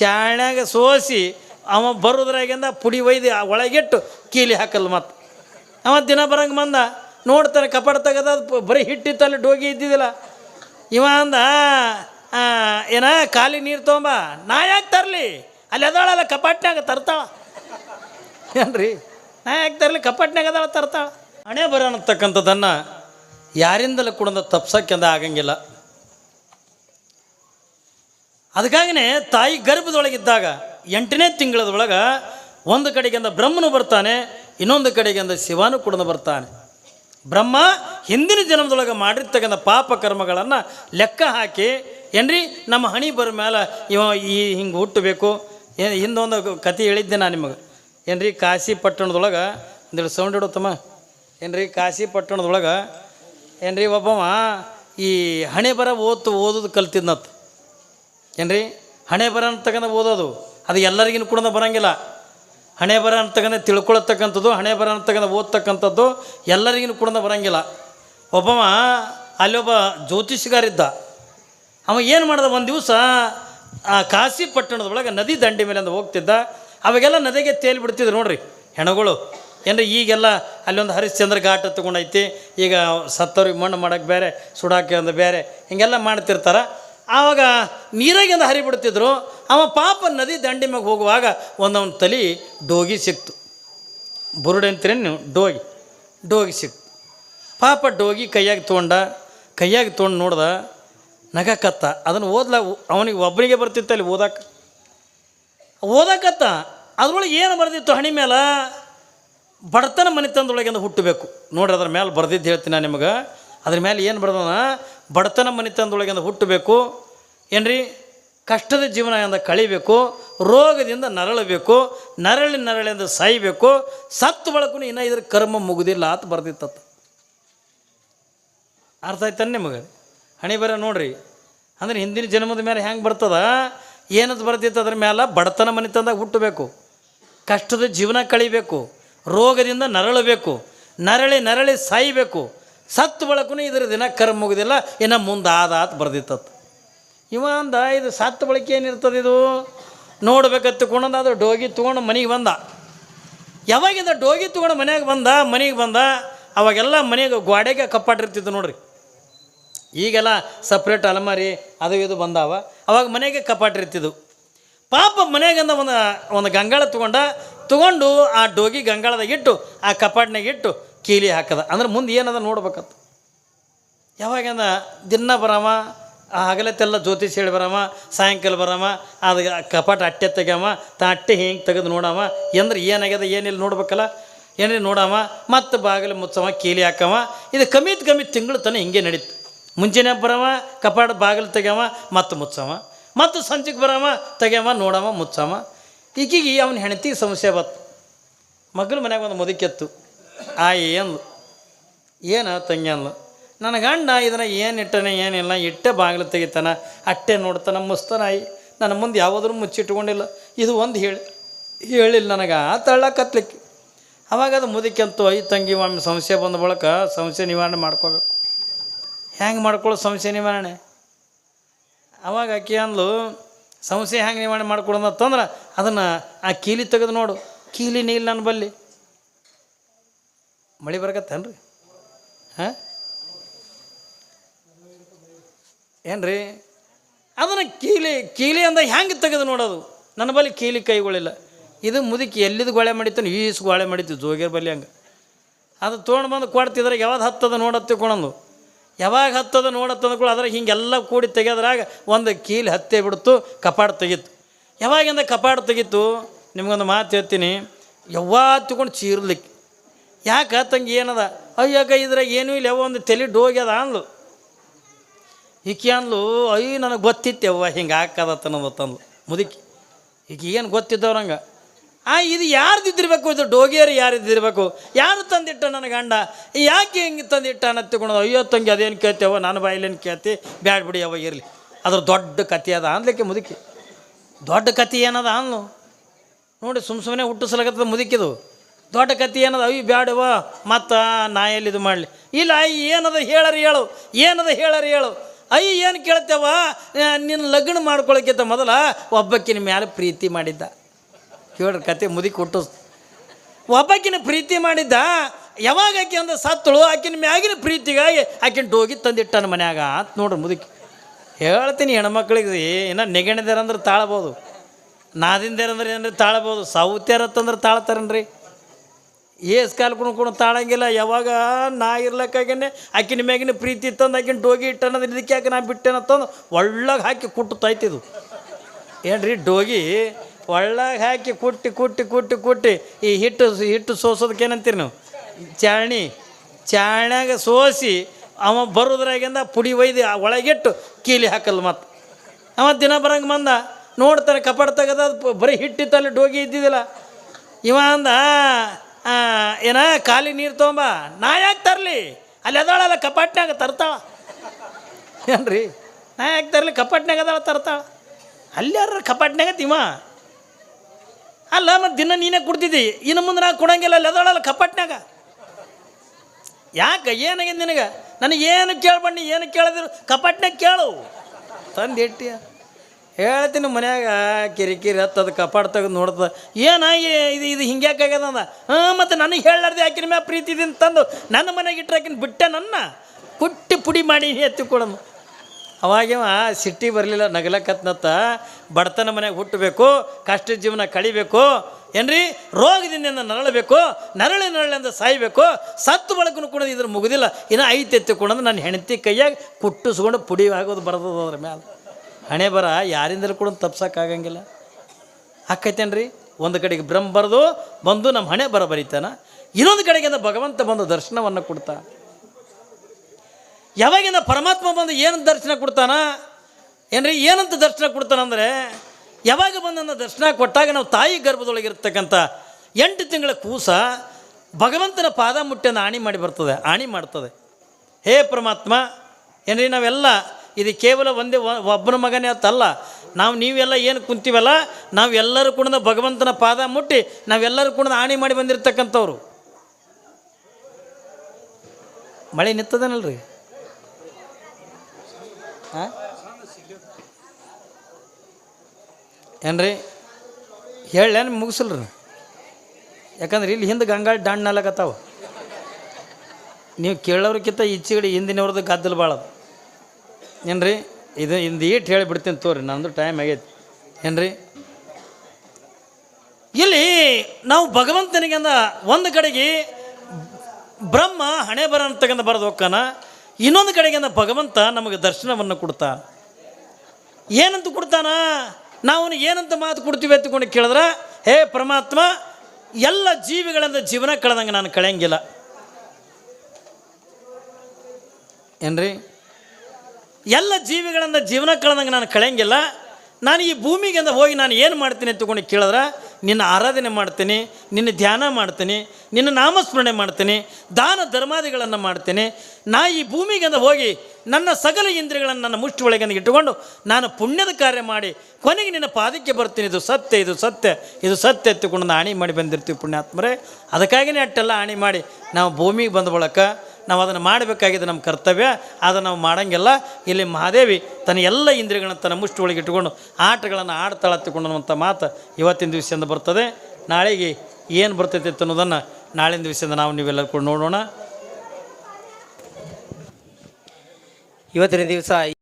ಚಾಳ್ಯಾಗ ಸೋಸಿ ಅವ ಬರೋದ್ರಾಗಿಂದ ಪುಡಿ ಒಯ್ದು ಒಳಗಿಟ್ಟು ಕೀಲಿ ಹಾಕಲ್ಲ ಮತ್ತೆ ಅವ ದಿನ ಬರಂಗೆ ಬಂದ ನೋಡ್ತಾರೆ ಕಪಾಡ ತೆಗದ ಬರೀ ಹಿಟ್ಟಿತ್ತಲ್ಲಿ ಡೋಗಿ ಇದ್ದಿದ್ದಿಲ್ಲ. ಇವ ಅಂದ ಏನ ಖಾಲಿ ನೀರು ತೊಗೊಂಬ, ನಾ ಯಾಕೆ ತರಲಿ? ಅಲ್ಲಿ ಅದಾಳಲ್ಲ ಕಪಾಟ್ನಾಗ ತರ್ತಾಳ. ಏನ್ರಿ? ನಾ ಯಾಕೆ ತರಲಿ? ಕಪಾಟ್ನಾಗ ಅದಾಳ, ತರ್ತಾಳ. ಹಣೆ ಬರ ಅನ್ನತಕ್ಕಂಥದ್ದನ್ನು ಯಾರಿಂದಲೂ ಕೂಡ ತಪ್ಸಕ್ಕೆಂದ ಆಗಂಗಿಲ್ಲ. ಅದಕ್ಕಾಗಿನೇ ತಾಯಿ ಗರ್ಭದೊಳಗಿದ್ದಾಗ ಎಂಟನೇ ತಿಂಗಳದೊಳಗೆ ಒಂದು ಕಡೆಗಿಂದ ಬ್ರಹ್ಮನು ಬರ್ತಾನೆ, ಇನ್ನೊಂದು ಕಡೆಗಿಂದ ಶಿವನು ಕೂಡ ಬರ್ತಾನೆ. ಬ್ರಹ್ಮ ಹಿಂದಿನ ಜನ್ಮದೊಳಗೆ ಮಾಡಿರ್ತಕ್ಕಂಥ ಪಾಪ ಕರ್ಮಗಳನ್ನು ಲೆಕ್ಕ ಹಾಕಿ, ಏನ್ರಿ, ನಮ್ಮ ಹಣಿ ಬರ ಮೇಲೆ ಇವ ಈ ಹಿಂಗೆ ಹುಟ್ಟಬೇಕು ಏನು ಹಿಂದೊಂದು ಕತೆ ಹೇಳಿದ್ದೆ ನಾನು ನಿಮಗೆ. ಏನ್ರಿ, ಕಾಶಿ ಪಟ್ಟಣದೊಳಗೆ ಒಂದೇಳು ಸೌಂಡ್ ಇಡುತ್ತಮ್ಮ ಏನ್ರಿ, ಕಾಶಿ ಪಟ್ಟಣದೊಳಗೆ, ಏನ್ರಿ, ಒಬ್ಬವ ಈ ಹಣೆ ಬರ ಓದ್ತು, ಓದೋದು ಕಲ್ತಿದ್ನತ್. ಏನ್ರಿ? ಹಣೆ ಬರ ಅಂತಕ್ಕಂಥ ಓದೋದು. ಅದು ಎಲ್ಲರಿಗೂ ಕೂಡ ಬರೋಂಗಿಲ್ಲ. ಹಣೆ ಬರ ಅಂತಕ್ಕಂಥ ತಿಳ್ಕೊಳತಕ್ಕಂಥದ್ದು, ಹಣೆ ಬರ ಅಂತಕ್ಕಂಥ ಓದ್ತಕ್ಕಂಥದ್ದು ಎಲ್ಲರಿಗೂ ಕೂಡ ಬರಂಗಿಲ್ಲ. ಒಬ್ಬವ ಅಲ್ಲೊಬ್ಬ ಜ್ಯೋತಿಷಿಗಾರಿದ್ದ ಅವ ಏನು ಮಾಡ್ದ ಒಂದು ದಿವಸ, ಆ ಕಾಶಿ ಪಟ್ಟಣದೊಳಗೆ ನದಿ ದಂಡೆ ಮೇಲೆ ಅಂತ ಹೋಗ್ತಿದ್ದ. ಅವಾಗೆಲ್ಲ ನದಿಗೆ ತೇಲಿ ಬಿಡ್ತಿದ್ರು ನೋಡ್ರಿ ಹೆಣಗಳು. ಏನ್ರಿ, ಈಗೆಲ್ಲ ಅಲ್ಲೊಂದು ಹರಿಶ್ಚಂದ್ರ ಘಾಟ ತಗೊಂಡೈತಿ ಈಗ ಸತ್ತವ್ರಿಗೆ ಮಣ್ಣು ಮಾಡಕ್ಕೆ ಬೇರೆ, ಸುಡಾಕೆ ಒಂದು ಬೇರೆ. ಹಿಂಗೆಲ್ಲ ಮಾಡ್ತಿರ್ತಾರ. ಆವಾಗ ನೀರಾಗಿಂದ ಹರಿಬಿಡ್ತಿದ್ರು ಅವ ಪಾಪ ನದಿ ದಂಡಿ ಮ್ಯಾಗ ಹೋಗುವಾಗ ಒಂದೊಂದು ತಲೆ ಡೋಗಿ ಸಿಕ್ತು. ಬುರುಡೆ ಅಂತೀರೇನು ಡೋಗಿ. ಡೋಗಿ ಸಿಕ್ತು. ಪಾಪ ಡೋಗಿ ಕೈಯಾಗಿ ತೊಗೊಂಡ, ಕೈಯಾಗಿ ತೊಗೊಂಡು ನೋಡ್ದ ನಗಕತ್ತ. ಅದನ್ನು ಓದ್ಲ, ಅವನಿಗೆ ಒಬ್ಬನಿಗೆ ಬರ್ತಿತ್ತು ಅಲ್ಲಿ ಓದಕ್ಕೆ ಓದಕತ್ತ. ಅದ್ರೊಳಗೆ ಏನು ಬರ್ದಿತ್ತು ಹಣಿ ಮೇಲೆ ಬಡತನ ಮನೆತನದೊಳಗಿಂದ ಹುಟ್ಟಬೇಕು. ನೋಡ್ರಿ ಅದ್ರ ಮೇಲೆ ಬರ್ದಿದ್ದು ಹೇಳ್ತೀನಿ ನಾನು ನಿಮಗೆ. ಅದ್ರ ಮೇಲೆ ಏನು ಬರ್ದನ ಬಡತನ ಮನೆತನದೊಳಗಿಂದ ಹುಟ್ಟಬೇಕು. ಏನ್ರಿ? ಕಷ್ಟದ ಜೀವನದಿಂದ ಕಳಿಬೇಕು. ರೋಗದಿಂದ ನರಳಬೇಕು. ನರಳಿ ನರಳಿಂದ ಸಾಯಬೇಕು. ಸತ್ತು ಬಳಕು ಇನ್ನೂ ಇದ್ರ ಕರ್ಮ ಮುಗುದಿಲ್ಲ ಅಂತ ಬರ್ದಿತ್ತತ್ತ ಅರ್ಥ ಆಯ್ತಾನೆ ನಿಮಗೆ? ಹಣಿ ಬರ ನೋಡ್ರಿ. ಅಂದ್ರೆ ಹಿಂದಿನ ಜನ್ಮದ ಮೇಲೆ ಹೆಂಗೆ ಬರ್ತದ? ಏನಂತ ಬರ್ತಿತ್ತು ಅದ್ರ ಮೇಲೆ ಬಡತನ ಮನೆತನದಾಗ ಹುಟ್ಟಬೇಕು. ಕಷ್ಟದ ಜೀವನ ಕಳಿಬೇಕು. ರೋಗದಿಂದ ನರಳಬೇಕು. ನರಳಿ ನರಳಿ ಸಾಯಬೇಕು. ಸತ್ತು ಬಳಕು ಇದ್ರ ದಿನ ಕರ್ಮ ಮುಗಿದಿಲ್ಲ, ಇನ್ನು ಮುಂದೆ ಆದ ಬರ್ದಿತ್ತತ್ತು ಇವ ಅಂದ, ಇದು ಸತ್ತು ಬಳಕೆ ಏನಿರ್ತದೆ ಇದು? ನೋಡ್ಬೇಕತ್ತು ತಗೊಂಡು ಅದು ಡೋಗಿ ತೊಗೊಂಡು ಮನೆಗೆ ಬಂದ. ಯಾವಾಗಿಂದ ಡೋಗಿ ತೊಗೊಂಡು ಮನ್ಯಾಗ ಬಂದ, ಮನೆಗೆ ಬಂದ, ಅವಾಗೆಲ್ಲ ಮನೆಗೆ ಗೋಡೆಗೆ ಕಪ್ಪಾಟಿರ್ತಿತ್ತು ನೋಡ್ರಿ. ಈಗೆಲ್ಲ ಸಪ್ರೇಟ್ ಅಲಮಾರಿ, ಅದು ಇದು ಬಂದಾವ. ಅವಾಗ ಮನೆಗೆ ಕಪ್ಪಾಟಿರ್ತಿದ್ವು ಪಾಪ ಮನೆಗಿಂದ ಒಂದು ಒಂದು ಗಂಗಾಳ ತೊಗೊಂಡ, ತೊಗೊಂಡು ಆ ಡೋಗಿ ಗಂಗಾಳದಾಗ ಇಟ್ಟು, ಆ ಕಪಾಟ್ನಾಗ ಇಟ್ಟು ಕೀಲಿ ಹಾಕದ. ಅಂದ್ರೆ ಮುಂದೆ ಏನದ ನೋಡ್ಬೇಕತ್ತು ಯಾವಾಗಂದ ದಿನ ಬರಾಮ ಹಗಲತ್ತೆಲ್ಲ ಜ್ಯೋತಿಷ್ ಹೇಳಿ ಬರಾಮ, ಸಾಯಂಕಾಲ ಬರಾಮ ಅದು ಕಪಾಟ ಅಟ್ಟೆ ತೆಗ್ಯಾಮ, ತಾ ಅಟ್ಟೆ ಹಿಂಗೆ ತೆಗೆದು ನೋಡಾಮ ಅಂದ್ರೆ ಏನಾಗ್ಯದ, ಏನಿಲ್ಲ ನೋಡ್ಬೇಕಲ್ಲ, ಏನಿಲ್ಲ ನೋಡಾಮ, ಮತ್ತು ಬಾಗಿಲು ಮುಚ್ಚವ ಕೀಲಿ ಹಾಕವ ಇದು ಕಮ್ಮಿತ್ ಕಮ್ಮಿ ತಿಂಗಳು ತನ ಹಿಂಗೆ ನಡೀತು. ಮುಂಜಾನೆ ಬರವ ಕಪಾಟ ಬಾಗಿಲು ತೆಗ್ಯಾವ ಮತ್ತು ಮುಚ್ಚವ ಮತ್ತು ಸಂಜೆಗೆ ಬರವ ತೆಗ್ಯಾವ ನೋಡಾಮ ಮುಚ್ಚವ ಈಗೀಗ ಅವನ ಹೆಣತಿ ಸಮಸ್ಯೆ ಬತ್ತು ಮಗನ ಮನ್ಯಾಗ ಒಂದು ಮುದುಕೆತ್ತು ಆಯಿ ಅಂದ್ಲು. ಏನು ತಂಗಿ ಅಂದ್ಲು. ನನ್ನ ಗಂಡ ಇದನ್ನ ಏನು ಇಟ್ಟನೆ ಏನಿಲ್ಲ ಇಟ್ಟೆ ಬಾಗಿಲು ತೆಗಿತಾನ, ಅಟ್ಟೆ ನೋಡ್ತಾನ ಮುಸ್ತನಾಯಿ ನನ್ನ ಮುಂದೆ ಯಾವುದ್ರೂ ಮುಚ್ಚಿಟ್ಕೊಂಡಿಲ್ಲ ಇದು ಒಂದು ಹೇಳಿ, ಹೇಳಿಲ್ಲ ನನಗೆ. ಆ ತಳ್ಳ ಕತ್ಲಿಕ್ಕೆ. ಅವಾಗ ಅದು ಮುದುಕೆಂತು ಐ ತಂಗಿ, ಒಮ್ಮೆ ಸಮಸ್ಯೆ ಬಂದ ಬಳಕ ಸಮಸ್ಯೆ ನಿವಾರಣೆ ಮಾಡ್ಕೋಬೇಕು. ಹೆಂಗೆ ಮಾಡ್ಕೊಳ್ಳೋ ಸಮಸ್ಯೆ ನಿವಾರಣೆ? ಅವಾಗ ಆಕೆ ಅಂದ್ಲು ಸಮಸ್ಯೆ ಹೆಂಗೆ ನಿವಾರಣೆ ಮಾಡ್ಕೊಡೋದಂತಂದ್ರೆ ಅದನ್ನು ಆ ಕೀಲಿ ತೆಗೆದು ನೋಡು. ಕೀಲಿ ನೀಲ್ ನನ್ನ ಬಲ್ಲಿ. ಮಳೆ ಬರಕತ್ತೇನ್ರಿ? ಹಾಂ? ಏನ್ರಿ? ಅದನ್ನು ಕೀಲಿ ಕೀಲಿ ಅಂದ ಹೆಂಗೆ ತೆಗೆದು ನೋಡೋದು? ನನ್ನ ಬಳಿ ಕೀಲಿ ಕೈಗಳಿಲ್ಲ. ಇದು ಮುದುಕಿ ಎಲ್ಲಿದು ಗೋಳೆ ಮಾಡಿತ್ತು, ಈಸ್ ಗೋಳೆ ಮಾಡಿತ್ತು ಜೋಗಿಯರ್ ಬಲ್ಲಿ ಹಂಗೆ. ಅದು ತೊಗೊಂಡು ಬಂದು ಕೊಡ್ತಿದ್ರೆ ಯಾವಾಗ ಹತ್ತದ ನೋಡತ್ತೆ ಕೊಣಂದು ಯಾವಾಗ ಹತ್ತದ ನೋಡತ್ತದ ಕೂಡ ಅದ್ರಾಗ ಹಿಂಗೆಲ್ಲ ಕೂಡಿ ತೆಗೆದ್ರಾಗ ಒಂದು ಕೀಲಿ ಹತ್ತೆ ಬಿಡ್ತು, ಕಪಾಟ ತೆಗಿತು. ಯಾವಾಗಿಂದ ಕಪಾಡು ತೆಗಿತು? ನಿಮಗೊಂದು ಮಾತು ಹೇಳ್ತೀನಿ. ಯಾವಾಗ ತಗೊಂಡು ಚೀರ್ಲಿಕ್ಕೆ. ಯಾಕೆ ತಂಗಿ ಏನದ? ಅಯ್ಯಾಕ ಇದ್ರಾಗ ಏನೂ ಇಲ್ಲ ಒಂದು ತಲೆ ಡೋಗ್ಯದ ಅಂದ್ಲು. ಈಕಿ ಅಂದ್ಲು, ಅಯ್ಯ, ನನಗೆ ಗೊತ್ತಿತ್ತು ಯವ್ವ, ಹಿಂಗೆ ಹಾಕದತ್ತ ತಂದ್ಲು. ಮುದುಕಿ ಈಗ ಏನು ಗೊತ್ತಿದ್ದವ್ರಂಗೆ ಆ, ಇದು ಯಾರ್ದಿದ್ದಿರ್ಬೇಕು ಇದು ಡೋಗಿಯರು ಯಾರಿದ್ದಿರ್ಬೇಕು ಯಾರು ತಂದಿಟ್ಟ ನನ್ನ ಗಂಡ? ಯಾಕೆ ಹಿಂಗೆ ತಂದಿಟ್ಟ ಅನ್ನೋ ಅಯ್ಯೋ ತಂಗಿ, ಅದೇನು ಕೇಳ್ತೇವೋ ನಾನು ಬಾಯಿಲೇನು ಕೇಳ್ತಿ? ಬ್ಯಾಡ್ ಬಿಡಿ ಯಾವಾಗ ಇರಲಿ. ಅದ್ರ ದೊಡ್ಡ ಕತೆ ಅದ ಅನ್ಲಿಕ್ಕೆ ಮುದುಕಿ. ದೊಡ್ಡ ಕತೆ ಏನದ? ಅನ್ಲು ನೋಡಿ ಸುಮ್ಮ ಸುಮ್ಮನೆ ಹುಟ್ಟಿಸ್ಲಾಗತ್ತದ ಮುದುಕಿದು. ದೊಡ್ಡ ಕತೆ ಏನದ? ಅವಿ ಬ್ಯಾಡವ ಮತ್ತು ನಾ ಎಲ್ಲಿ ಇದು ಮಾಡಲಿ? ಇಲ್ಲ, ಅಯ್ಯ, ಏನದ ಹೇಳರಿ ಹೇಳು, ಏನದ ಹೇಳರಿ ಹೇಳು. ಅಯ್ಯ, ಏನು ಕೇಳ್ತೇವ ನಿನ್ನ ಲಗ್ನ ಮಾಡ್ಕೊಳಕ್ಕಿಂತ ಮೊದಲ ಒಬ್ಬಕ್ಕಿನ ಮೇಲೆ ಪ್ರೀತಿ ಮಾಡಿದ್ದ. ಕೇಳ್ರಿ, ಕತೆ ಮುದಿ ಕೊಟ್ಟು. ಒಬ್ಬಕ್ಕಿನ ಪ್ರೀತಿ ಮಾಡಿದ್ದ, ಯಾವಾಗ ಆಕೆ ಅಂದ್ರೆ ಸತ್ತಳು, ಆಕಿನ ಮ್ಯಾಗಿನ ಪ್ರೀತಿಗಾಗಿ ಆಕಿನ ಡೋಗಿ ತಂದಿಟ್ಟನ ಮನ್ಯಾಗ ಅಂತ ನೋಡ್ರಿ ಮುದುಕಿ. ಹೇಳ್ತೀನಿ ಹೆಣ್ಮಕ್ಳಿಗೆ ನೆಗಣಿದಾರ ಅಂದ್ರೆ ತಾಳ್ಬೋದು. ನಾದಿಂದಾರ ಏನಾರ ಏನ್ರಿ ತಾಳ್ಬೋದು? ಸಾವುತ್ಯಾರ ಅಂತಂದ್ರೆ ತಾಳ್ತಾರನ್ರಿ? ಏಸ್ ಕಾಲು ಕುಣ ಕುಣ ತಾಳಂಗಿಲ್ಲ, ಯಾವಾಗ ನಾ ಇರ್ಲಕ್ಕಾಗೇನೆ ಆಕಿನ ಮ್ಯಾಗಿನ ಪ್ರೀತಿ ತಂದು ಆಕಿನ ಡೋಗಿ ಇಟ್ಟನಂದ್ರೆ ಇದಕ್ಕೆ ಯಾಕೆ ನಾ ಬಿಟ್ಟೆನತ್ತಂದು ಒಳ್ಳಗೆ ಹಾಕಿ ಕುಟ್ಟು ತಾಯ್ತಿದು ಏನ್ರಿ ಡೋಗಿ? ಒಳ್ಳಗೆ ಹಾಕಿ ಕುಟ್ಟಿ ಕುಟ್ಟಿ ಕುಟ್ಟಿ ಕುಟ್ಟಿ. ಈ ಹಿಟ್ಟು ಹಿಟ್ಟು ಸೋಸೋದಕ್ಕೆ ಏನಂತೀರಿ ನೀವು? ಚಾಣಿ. ಚಾಣ್ಯಾಗ ಸೋಸಿ ಅವ ಬರೋದ್ರಾಗಿಂದ ಪುಡಿ ಒಯ್ದು ಒಳಗಿಟ್ಟು ಕೀಲಿ ಹಾಕಲ್ಲ ಮತ್ತೆ. ಅವ ದಿನ ಬರಂಗೆ ಬಂದ ನೋಡ್ತಾನೆ ಕಪಾಟ ತಗದ ಅದು ಬರೀ ಹಿಟ್ಟಿತ್ತಲ್ಲಿ ಡೋಗಿ ಇದ್ದಿದ್ದಿಲ್ಲ. ಇವ ಅಂದ ಏನ, ಖಾಲಿ ನೀರು ತೊಗೊಂಬ. ನಾ ಯಾಕೆ ತರಲಿ? ಅಲ್ಲಿ ಅದಳಲ್ಲ ಕಪಾಟ್ನಾಗ ತರ್ತಾಳ. ಏನ್ರಿ? ನಾ ಯಾಕೆ ತರಲಿ? ಕಪಾಟ್ನಾಗ ಅದಳ, ತರ್ತಾಳ. ಅಲ್ಲಿ ಯಾರ ಕಪಾಟ್ನಾಗ ತಿಮ್ಮ ಅಲ್ಲ, ಮತ್ತು ದಿನ ನೀನೇ ಕುಡ್ತಿದ್ದಿ ಇನ್ನು ಮುಂದೆ ನಾ ಕೊಡಂಗಿಲ್ಲ, ಅಲ್ಲಿ ಅದಳಲ್ಲ ಕಪಾಟ್ನಾಗ ಯಾಕೆ? ಏನಾಗಿಂದ ನಿನಗೆ? ನನಗೆ ಏನು ಕೇಳ್ಬಣ್ಣಿ, ಏನು ಕೇಳಿದ್ರು? ಕಪಾಟ್ನಾಗ ಕೇಳು. ತಂದು ಇಟ್ಟಿ ಹೇಳ್ತೀನಿ ಮನ್ಯಾಗ, ಕಿರಿಕಿರಿ ಹತ್ತದ ಕಪಾಡ್ ತೆಗೆದು ನೋಡ್ತದ. ಏನಾಗಿ ಇದು ಇದು ಹಿಂಗ್ಯಾಕಾಗ್ಯದ ಅಂದ? ಹಾಂ, ಮತ್ತು ನನಗೆ ಹೇಳಾರ್ದೆ ಆಕಿನ ಪ್ರೀತಿ ಇದೀನಿ ತಂದು ನನ್ನ ಮನೆಗೆ ಇಟ್ಟರೆ ಆಕಿನ ಬಿಟ್ಟೆ ನನ್ನ? ಕುಟ್ಟಿ ಪುಡಿ ಮಾಡಿ ಎತ್ತಿ ಕೊಡಮ್ಮ ಅವಾಗಿವ ಸಿಟ್ಟಿ ಬರಲಿಲ್ಲ, ನಗಲಕತ್ನತ್ತ. ಬಡತನ ಮನೆಗೆ ಹುಟ್ಟಬೇಕು, ಕಷ್ಟ ಜೀವನ ಕಳಿಬೇಕು. ಏನ್ರಿ? ರೋಗದಿಂದ ನರಳಬೇಕು, ನರಳಿ ನರಳಿಂದ ಸಾಯಬೇಕು. ಸತ್ತು ಬಳಕನು ಕೂಡ ಇದ್ರ ಮುಗುದಿಲ್ಲ. ಇನ್ನು ಐತೆ ಎತ್ತಿಕೊಂಡಂದ್ರೆ ನನ್ನ ಹೆಂಡತಿ ಕೈಯಾಗ ಕುಟ್ಟಿಸ್ಕೊಂಡು ಪುಡಿ ಆಗೋದು ಬರ್ತದ ಅದ್ರ ಮ್ಯಾಲೆ. ಹಣೆ ಬರ ಯಾರಿಂದಲೂ ಕೂಡ ತಪ್ಸೋಕ್ಕಾಗಂಗಿಲ್ಲ ಹಾಕೈತೇನ್ರಿ ಒಂದು ಕಡೆಗೆ ಬ್ರಹ್ಮ ಬರೆದು ಬಂದು ನಮ್ಮ ಹಣೆ ಬರ ಬರೀತಾನ, ಇನ್ನೊಂದು ಕಡೆಗಿಂದ ಭಗವಂತ ಬಂದು ದರ್ಶನವನ್ನು ಕೊಡ್ತಾ. ಯಾವಾಗಿಂದ ಪರಮಾತ್ಮ ಬಂದು ಏನು ದರ್ಶನ ಕೊಡ್ತಾನ, ಏನ್ರಿ, ಏನಂತ ದರ್ಶನ ಕೊಡ್ತಾನಂದ್ರೆ, ಯಾವಾಗ ಬಂದನ್ನು ದರ್ಶನ ಕೊಟ್ಟಾಗ ನಾವು ತಾಯಿ ಗರ್ಭದೊಳಗಿರ್ತಕ್ಕಂಥ ಎಂಟು ತಿಂಗಳ ಕೂಸ ಭಗವಂತನ ಪಾದ ಮುಟ್ಟೆಂದು ಆಣಿ ಮಾಡಿ ಬರ್ತದೆ, ಆಣಿ ಮಾಡ್ತದೆ. ಹೇ ಪರಮಾತ್ಮ, ಏನ್ರಿ, ನಾವೆಲ್ಲ ಇದು ಕೇವಲ ಒಂದೇ ಒಬ್ಬನ ಮಗನೇ ಅಂತಲ್ಲ. ನಾವು ನೀವೆಲ್ಲ ಏನು ಕುಂತೀವಲ್ಲ ನಾವೆಲ್ಲರೂ ಕೂಡ ಭಗವಂತನ ಪಾದ ಮುಟ್ಟಿ, ನಾವೆಲ್ಲರೂ ಕೂಡ ಆಣಿ ಮಾಡಿ ಬಂದಿರತಕ್ಕಂಥವ್ರು. ಮಳೆ ನಿಂತದನಲ್ರಿ? ಹಾಂ ಏನ್ರಿ? ಹೇಳೇನು ಮುಗಿಸಲ್ರಿ. ಯಾಕಂದ್ರೆ ಇಲ್ಲಿ ಹಿಂದೆ ಗಂಗಾಳ ದಾಂಡ್ನಲ್ಲಾಗತ್ತಾವ. ನೀವು ಕೇಳೋರ್ಕಿಂತ ಈಚೆಗಡೆ ಹಿಂದಿನವ್ರದ್ದು ಗದ್ದಲು ಭಾಳದು ಏನ್ರಿ? ಇದು ಇಂದು ಈಟ್ ಹೇಳಿಬಿಡ್ತೀನಿ ತೋರಿ, ನಂದು ಟೈಮ್ ಆಗೈತಿ. ಏನ್ರಿ? ಇಲ್ಲಿ ನಾವು ಭಗವಂತನಿಗೆ ಅಂದ ಒಂದು ಕಡೆಗೆ ಬ್ರಹ್ಮ ಹಣೆ ಬರ ಅಂತಕ್ಕಂಥ ಬರೆದು ಹೋಗ್ತಾನ, ಇನ್ನೊಂದು ಕಡೆಗೆ ಅಂದ ಭಗವಂತ ನಮಗೆ ದರ್ಶನವನ್ನು ಕೊಡ್ತಾನ. ಏನಂತ ಕೊಡ್ತಾನ? ನಾವು ಏನಂತ ಮಾತು ಕೊಡ್ತೀವಿ ಎತ್ಕೊಂಡು ಕೇಳಿದ್ರೆ, ಹೇ ಪರಮಾತ್ಮ, ಎಲ್ಲ ಜೀವಿಗಳಿಂದ ಜೀವನ ಕಳೆದಂಗೆ ನಾನು ಕಳೆಯಂಗಿಲ್ಲ. ಏನ್ರಿ? ಎಲ್ಲ ಜೀವಿಗಳನ್ನು ಜೀವನ ಕಳೆದಂಗೆ ನಾನು ಕಳೆಯಂಗಿಲ್ಲ. ನಾನು ಈ ಭೂಮಿಗಿಂದ ಹೋಗಿ ನಾನು ಏನು ಮಾಡ್ತೀನಿ ಅಂತಕೊಂಡು ಕೇಳಿದ್ರೆ, ನಿನ್ನ ಆರಾಧನೆ ಮಾಡ್ತೀನಿ, ನಿನ್ನ ಧ್ಯಾನ ಮಾಡ್ತೀನಿ, ನಿನ್ನ ನಾಮಸ್ಮರಣೆ ಮಾಡ್ತೀನಿ, ದಾನ ಧರ್ಮಾದಿಗಳನ್ನು ಮಾಡ್ತೀನಿ. ನಾ ಈ ಭೂಮಿಗೆಂದ ಹೋಗಿ ನನ್ನ ಸಕಲ ಇಂದ್ರಿಯಗಳನ್ನು ನನ್ನ ಮುಷ್ಟಿ ಒಳಗೆ ಇಟ್ಟುಕೊಂಡು ನಾನು ಪುಣ್ಯದ ಕಾರ್ಯ ಮಾಡಿ ಕೊನೆಗೆ ನಿನ್ನ ಪಾದಕ್ಕೆ ಬರ್ತೀನಿ. ಇದು ಸತ್ಯ ಇದು ಸತ್ಯ ಇದು ಸತ್ಯ ಎತ್ತಿಕೊಂಡು ನಾನು ಆಣಿ ಮಾಡಿ ಬಂದಿರ್ತೀವಿ ಪುಣ್ಯಾತ್ಮರೇ. ಅದಕ್ಕಾಗಿಯೇ ಅಟ್ಟೆಲ್ಲ ಆಣಿ ಮಾಡಿ ನಾವು ಭೂಮಿಗೆ ಬಂದ ಬಳಕ ನಾವು ಅದನ್ನು ಮಾಡಬೇಕಾಗಿದೆ ನಮ್ಮ ಕರ್ತವ್ಯ ಅದನ್ನು ನಾವು ಮಾಡೋಂಗಿಲ್ಲ. ಇಲ್ಲಿ ಮಹಾದೇವಿ ತನ್ನ ಎಲ್ಲ ಇಂದ್ರಿಯಗಳನ್ನು ತನ್ನ ಮುಷ್ಟಿ ಒಳಗೆ ಇಟ್ಟುಕೊಂಡು ಆಟಗಳನ್ನು ಆಡ್ತಾಳ ಅನ್ನುವಂಥ ಮಾತು ಇವತ್ತಿನ ದಿವಸದಿಂದ ಬರ್ತದೆ. ನಾಳೆಗೆ ಏನು ಬರ್ತೈತೆ ಅನ್ನೋದನ್ನು ನಾಳಿನ ದಿವಸದಿಂದ ನಾವು ನೀವೆಲ್ಲರೂ ಕೂಡ ನೋಡೋಣ. ಇವತ್ತಿನ ದಿವಸ